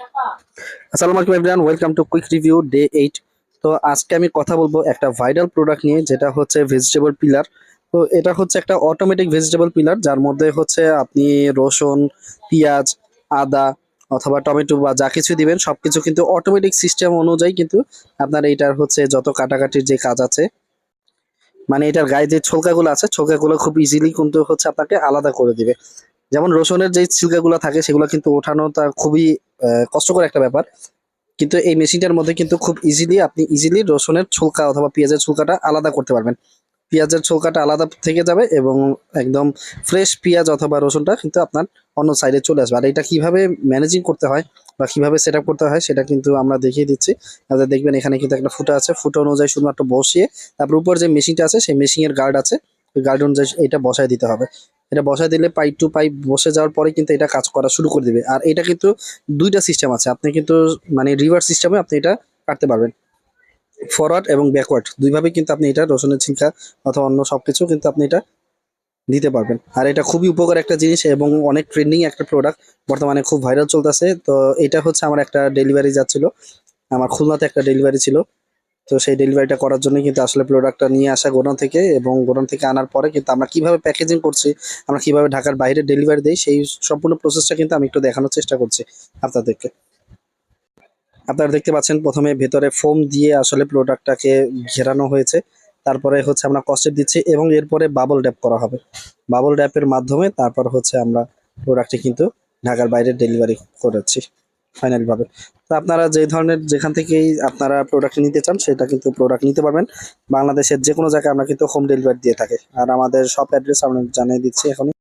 আসসালামু আলাইকুম everyone welcome to quick review day eight তো আজকে আমি কথা বলব একটা ভাইরাল প্রোডাক্ট নিয়ে, যেটা হচ্ছে ভেজিটেবল পিলার তো এটা হচ্ছে একটা অটোমেটিক ভেজিটেবল পিলার যার মধ্যে হচ্ছে আপনি রসুন, পেঁয়াজ, আদা অথবা টমেটো বা যা কিছু দিবেন সব কিছু কিন্তু অটোমেটিক সিস্টেম অনুযায়ী কিন্তু আপনার এইটার হচ্ছে যত কাটাকাটির যে কাজ আছে মানে এটার গায়ে যে ছোলকাগুলো আছে, ছোলকাগুলো খুব ইজিলি কিন্তু হচ্ছে আপনাকে আলাদা করে দিবে। যেমন রসুনের যে ছিলকাগুলো থাকে, সেগুলো কিন্তু ওঠানো তা খুবই কষ্টকর একটা ব্যাপার। কিন্তু এই মেশিনটার মধ্যে কিন্তু খুব ইজিলি আপনি ইজিলি রসুনের ছোলকা অথবা পেঁয়াজের ছোলকাটা আলাদা করতে পারবেন। পেঁয়াজের ছোলকাটা আলাদা থেকে যাবে এবং একদম ফ্রেশ পেঁয়াজ অথবা রসুনটা কিন্তু আপনার অন্য সাইডে চলে আসবে। আর এটা কীভাবে ম্যানেজিং করতে হয় বা কীভাবে সেট করতে হয় সেটা কিন্তু আমরা দেখিয়ে দিচ্ছি। আপনারা দেখবেন এখানে কিন্তু একটা ফুটা আছে। ফুটো অনুযায়ী শুধুমাত্র বসিয়ে তারপর উপর যে মেশিনটা আছে, সেই মেশিনের গার্ড আছে। গার্ড অনুযায়ী এটা বসায় দিতে হবে। এটা বসায় দিলে পাইপ টু পাইপ বসে যাওয়ার পরে কিন্তু এটা কাজ করা শুরু করে দেবে। আর এটা কিন্তু দুইটা সিস্টেম আছে। আপনি কিন্তু মানে রিভার্স সিস্টেমে আপনি এটা কাটতে পারবেন। ফরওয়ার্ড এবং ব্যাকওয়ার্ড দুইভাবে কিন্তু আপনি এটা রসুনের ছিলকা অথবা অন্য সব কিছু কিন্তু আপনি এটা দিতে পারবেন। আর এটা খুবই উপকার একটা জিনিস এবং অনেক ট্রেন্ডিং একটা প্রোডাক্ট বর্তমানে খুব ভাইরাল চলতেছে। তো এটা হচ্ছে আমার একটা ডেলিভারি যাচ্ছিল। আমার খুলনাতে একটা ডেলিভারি ছিল। তো সেই ডেলিভারিটা করার জন্য কিন্তু আসলে প্রোডাক্টটা নিয়ে আসা গোডাউন থেকে এবং গোডাউন থেকে আনার পরে কিন্তু আমরা কীভাবে প্যাকেজিং করছি, আমরা কীভাবে ঢাকার বাইরে ডেলিভারি দেই, সেই সম্পূর্ণ প্রসেসটা কিন্তু আমি একটু দেখানোর চেষ্টা করছি আপনাদেরকে। আপনারা দেখতে পাচ্ছেন প্রথমে ভেতরে ফোম দিয়ে আসলে প্রোডাক্টটাকে ঘেরানো হয়েছে। তারপরে হচ্ছে আমরা কস্টেপ দিচ্ছি এবং এরপরে বাবল ড্যাপ করা হবে। বাবল ড্যাপের মাধ্যমে তারপর হচ্ছে আমরা প্রোডাক্টটি কিন্তু ঢাকার বাইরে ডেলিভারি করেছি। ফাইনাল ভাবে। তো আপনারা যে ধরনের যেখান থেকেই আপনারা প্রোডাক্ট নিতে চান, সেটা কিন্তু প্রোডাক্ট নিতে পারবেন। বাংলাদেশের যে কোনো জায়গায় আমরা কিন্তু হোম ডেলিভারি দিয়ে থাকি। আর আমাদের সব অ্যাড্রেস আমরা জানিয়ে দিচ্ছি এখনই।